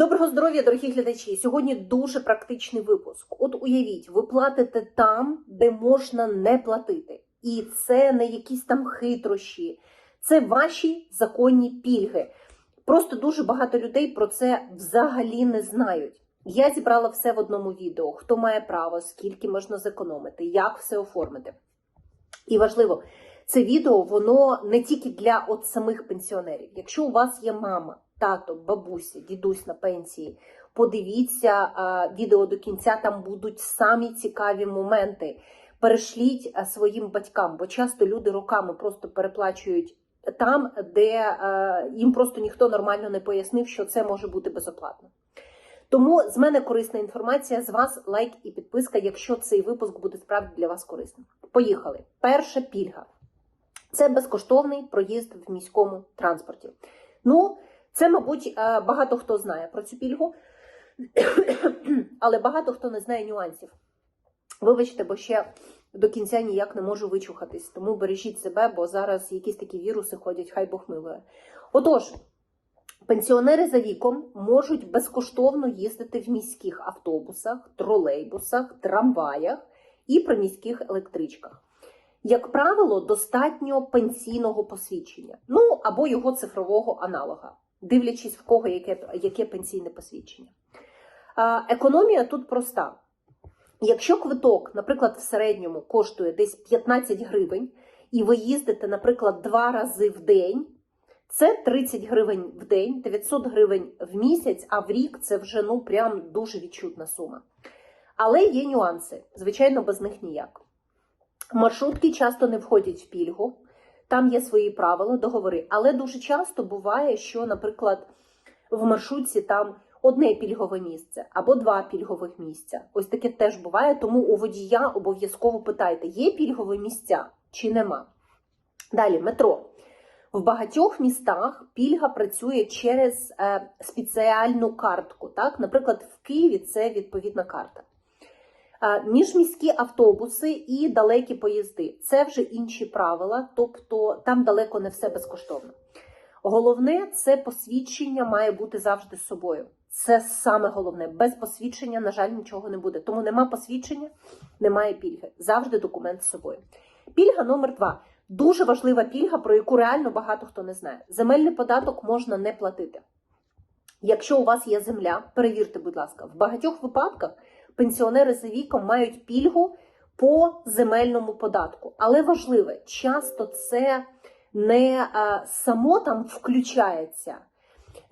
Доброго здоров'я, дорогі глядачі! Сьогодні дуже практичний випуск. От уявіть, ви платите там, де можна не платити. І це не якісь там хитрощі, це ваші законні пільги. Просто дуже багато людей про це взагалі не знають. Я зібрала все в одному відео: хто має право, скільки можна зекономити, як все оформити. І важливо, це відео воно не тільки для от самих пенсіонерів. Якщо у вас є мама, тато, бабуся, дідусь на пенсії, подивіться відео до кінця, там будуть самі цікаві моменти. Перешліть своїм батькам, бо часто люди роками просто переплачують там, де їм просто ніхто нормально не пояснив, що це може бути безоплатно. Тому з мене корисна інформація, з вас лайк і підписка, якщо цей випуск буде справді для вас корисним. Поїхали. Перша пільга це безкоштовний проїзд в міському транспорті. Ну, це, мабуть, е, багато хто знає про цю пільгу, але багато хто не знає нюансів. Вибачте, бо ще до кінця ніяк не можу вичухатись, тому бережіть себе, бо зараз якісь такі віруси ходять, хай Бог. Отож, пенсіонери за віком можуть безкоштовно їздити в міських автобусах, тролейбусах, трамваях і приміських електричках. Як правило, достатньо пенсійного посвідчення, ну або його цифрового аналога, дивлячись в кого яке, яке пенсійне посвідчення. Економія тут проста. Якщо квиток, наприклад, в середньому коштує десь 15 гривень, і ви їздите, наприклад, два рази в день, це 30 гривень в день, 900 гривень в місяць, а в рік це вже ну прям дуже відчутна сума. Але є нюанси, звичайно, без них ніяк. Маршрутки часто не входять в пільгу, там є свої правила, договори. Але дуже часто буває, що, наприклад, в маршрутці там одне пільгове місце або два пільгових місця. Ось таке теж буває, тому у водія обов'язково питайте, є пільгові місця чи нема. Далі метро. В багатьох містах пільга працює через е, спеціальну картку. Так? Наприклад, в Києві це відповідна карта. Е, Міжміські автобуси і далекі поїзди це вже інші правила, тобто там далеко не все безкоштовно. Головне це посвідчення має бути завжди з собою. Це саме головне. Без посвідчення, на жаль, нічого не буде. Тому нема посвідчення, немає пільги. Завжди документ з собою. Пільга номер два. Дуже важлива пільга, про яку реально багато хто не знає. Земельний податок можна не платити. Якщо у вас є земля, перевірте, будь ласка, в багатьох випадках пенсіонери за віком мають пільгу по земельному податку. Але важливе, часто це не а, само там включається,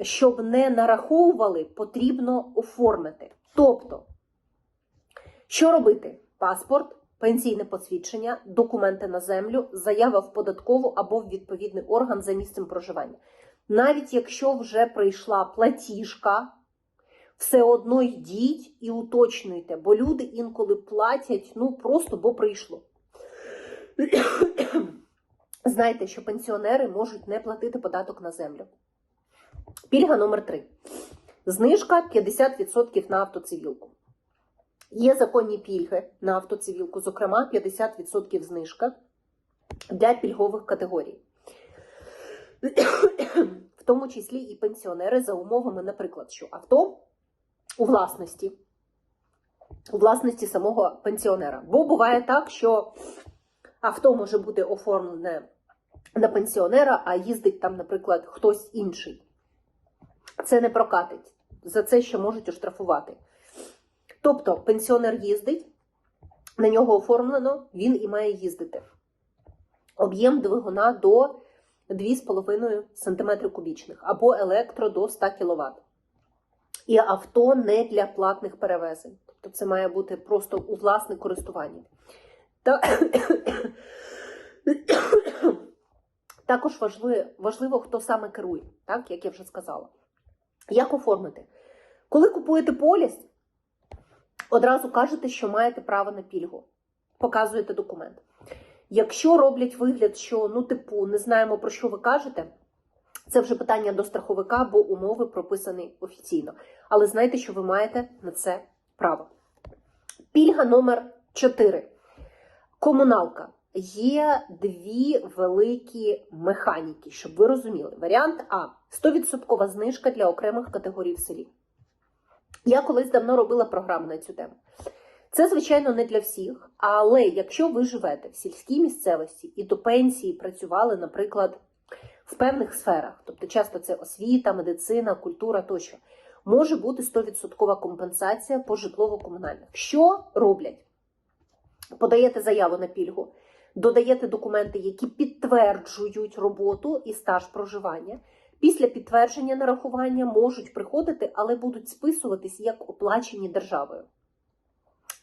щоб не нараховували, потрібно оформити. Тобто, що робити? Паспорт, пенсійне посвідчення, документи на землю, заява в податкову або в відповідний орган за місцем проживання. Навіть якщо вже прийшла платіжка, все одно йдіть і уточнюйте, бо люди інколи платять ну просто бо прийшло. Знайте, що пенсіонери можуть не платити податок на землю. Пільга номер 3. Знижка 50% на автоцивілку. Є законні пільги на автоцивілку, зокрема 50% знижка для пільгових категорій. В тому числі і пенсіонери за умовами, наприклад, що авто у власності, у власності самого пенсіонера. Бо буває так, що авто може бути оформлене на пенсіонера, а їздить там, наприклад, хтось інший. Це не прокатить. За це ще можуть оштрафувати. Тобто пенсіонер їздить, на нього оформлено, він і має їздити. Об'єм двигуна до 2,5 см кубічних або електро до 100 кВт. І авто не для платних перевезень. Тобто це має бути просто у власне користування. Та... Також важливо, важливо, хто саме керує, так, як я вже сказала. Як оформити? Коли купуєте поліс, одразу кажете, що маєте право на пільгу. Показуєте документ. Якщо роблять вигляд, що ну, типу, не знаємо про що ви кажете, це вже питання до страховика, бо умови прописані офіційно. Але знайте, що ви маєте на це право. Пільга номер 4. Комуналка. Є дві великі механіки, щоб ви розуміли. Варіант А 100% знижка для окремих категорій в селі. Я колись давно робила програму на цю тему. Це, звичайно, не для всіх, але якщо ви живете в сільській місцевості і до пенсії працювали, наприклад, в певних сферах, тобто часто це освіта, медицина, культура тощо, може бути 100% компенсація по житлово-комунальних. Що роблять? Подаєте заяву на пільгу, додаєте документи, які підтверджують роботу і стаж проживання. Після підтвердження нарахування можуть приходити, але будуть списуватись як оплачені державою.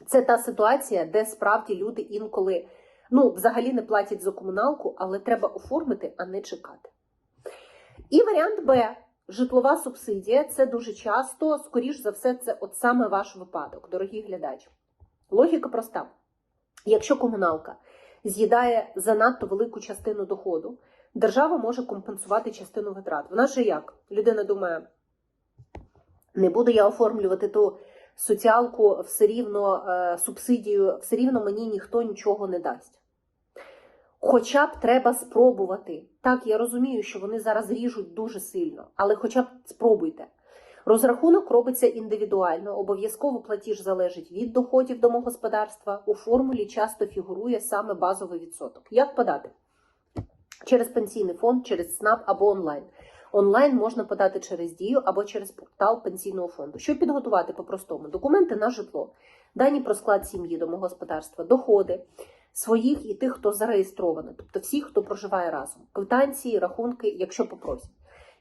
Це та ситуація, де справді люди інколи ну, взагалі не платять за комуналку, але треба оформити, а не чекати. І варіант Б. Житлова субсидія це дуже часто, скоріш за все, це от саме ваш випадок, дорогі глядачі. Логіка проста: якщо комуналка з'їдає занадто велику частину доходу, держава може компенсувати частину витрат. Вона же як? Людина думає, не буду я оформлювати ту соціалку все рівно е, субсидію, все рівно мені ніхто нічого не дасть. Хоча б треба спробувати. Так, я розумію, що вони зараз ріжуть дуже сильно, але хоча б спробуйте. Розрахунок робиться індивідуально, обов'язково платіж залежить від доходів домогосподарства. У формулі часто фігурує саме базовий відсоток. Як подати? Через пенсійний фонд, через СНАП або онлайн. Онлайн можна подати через дію або через портал пенсійного фонду. Щоб підготувати по-простому документи на житло, дані про склад сім'ї домогосподарства, доходи своїх і тих, хто зареєстрований, тобто всіх, хто проживає разом, квитанції, рахунки, якщо попросять.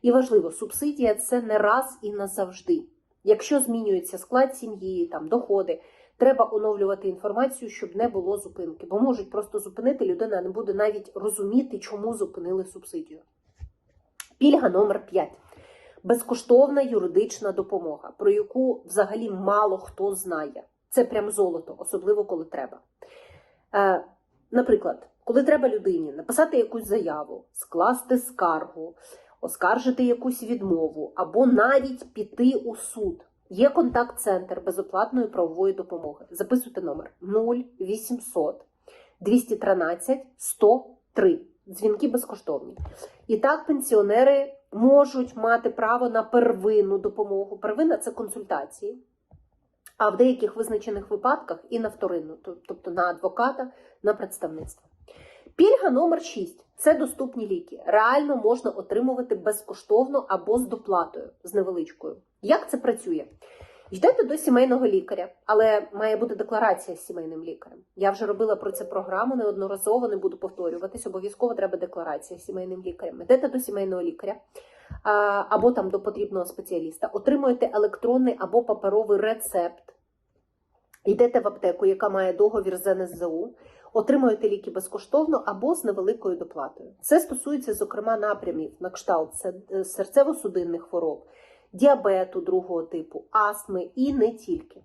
І важливо, субсидія це не раз і назавжди. Якщо змінюється склад сім'ї, там доходи, треба оновлювати інформацію, щоб не було зупинки, бо можуть просто зупинити людина, не буде навіть розуміти, чому зупинили субсидію. Пільга номер 5. Безкоштовна юридична допомога, про яку взагалі мало хто знає. Це прям золото, особливо коли треба. Е, наприклад, коли треба людині написати якусь заяву, скласти скаргу, оскаржити якусь відмову або навіть піти у суд. Є контакт-центр безоплатної правової допомоги. Записуйте номер 0800 213 103. Дзвінки безкоштовні. І так пенсіонери можуть мати право на первинну допомогу. Первинна це консультації, а в деяких визначених випадках і на вторинну, тобто на адвоката, на представництво. Пільга номер 6 це доступні ліки. Реально можна отримувати безкоштовно або з доплатою, з невеличкою. Як це працює? Йдете до сімейного лікаря, але має бути декларація з сімейним лікарем. Я вже робила про це програму неодноразово, не буду повторюватись. Обов'язково треба декларація з сімейним лікарем. Йдете до сімейного лікаря або там до потрібного спеціаліста, отримуєте електронний або паперовий рецепт. Йдете в аптеку, яка має договір з НСЗУ, отримуєте ліки безкоштовно або з невеликою доплатою. Це стосується, зокрема, напрямів на кшталт серцево-судинних хвороб, діабету другого типу, астми і не тільки.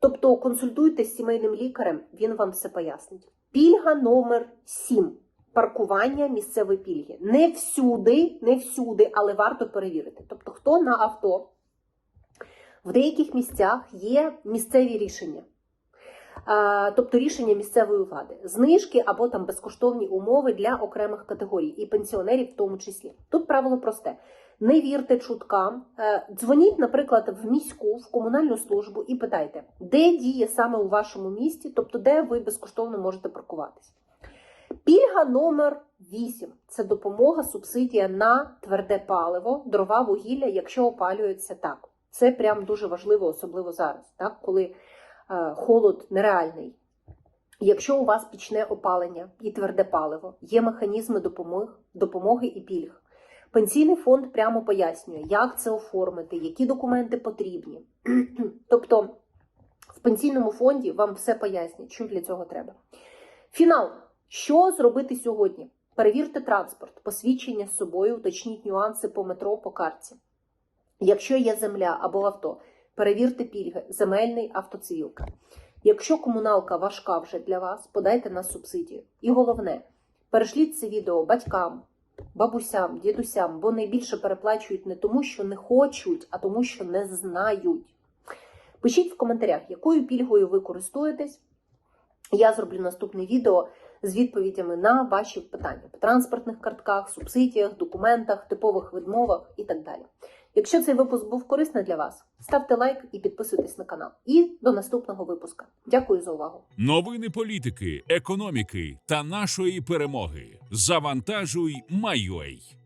Тобто консультуйте з сімейним лікарем, він вам все пояснить. Пільга номер 7. Паркування місцевої пільги. Не всюди, не всюди, але варто перевірити. Тобто, хто на авто в деяких місцях є місцеві рішення. Тобто рішення місцевої влади, знижки або там безкоштовні умови для окремих категорій, і пенсіонерів в тому числі. Тут правило просте: не вірте чуткам, Е, дзвоніть, наприклад, в міську, в комунальну службу і питайте, де діє саме у вашому місті, тобто де ви безкоштовно можете паркуватись. Пільга номер 8 це допомога, субсидія на тверде паливо, дрова, вугілля, якщо опалюється так. Це прям дуже важливо, особливо зараз, так, коли е, холод нереальний. Якщо у вас пічне опалення і тверде паливо, є механізми допомоги, допомоги і пільг. Пенсійний фонд прямо пояснює, як це оформити, які документи потрібні. тобто в пенсійному фонді вам все пояснять, що для цього треба. Фінал. Що зробити сьогодні? Перевірте транспорт, посвідчення з собою, уточніть нюанси по метро, по карті. Якщо є земля або авто, перевірте пільги, земельний автоцивілка. Якщо комуналка важка вже для вас, подайте на субсидію. І головне, перешліть це відео батькам, бабусям, дідусям, бо найбільше переплачують не тому, що не хочуть, а тому, що не знають. Пишіть в коментарях, якою пільгою ви користуєтесь. Я зроблю наступне відео з відповідями на ваші питання по транспортних картках, субсидіях, документах, типових відмовах і так далі. Якщо цей випуск був корисний для вас, ставте лайк і підписуйтесь на канал. І до наступного випуска. Дякую за увагу. Новини політики, економіки та нашої перемоги. Завантажуй, Майой.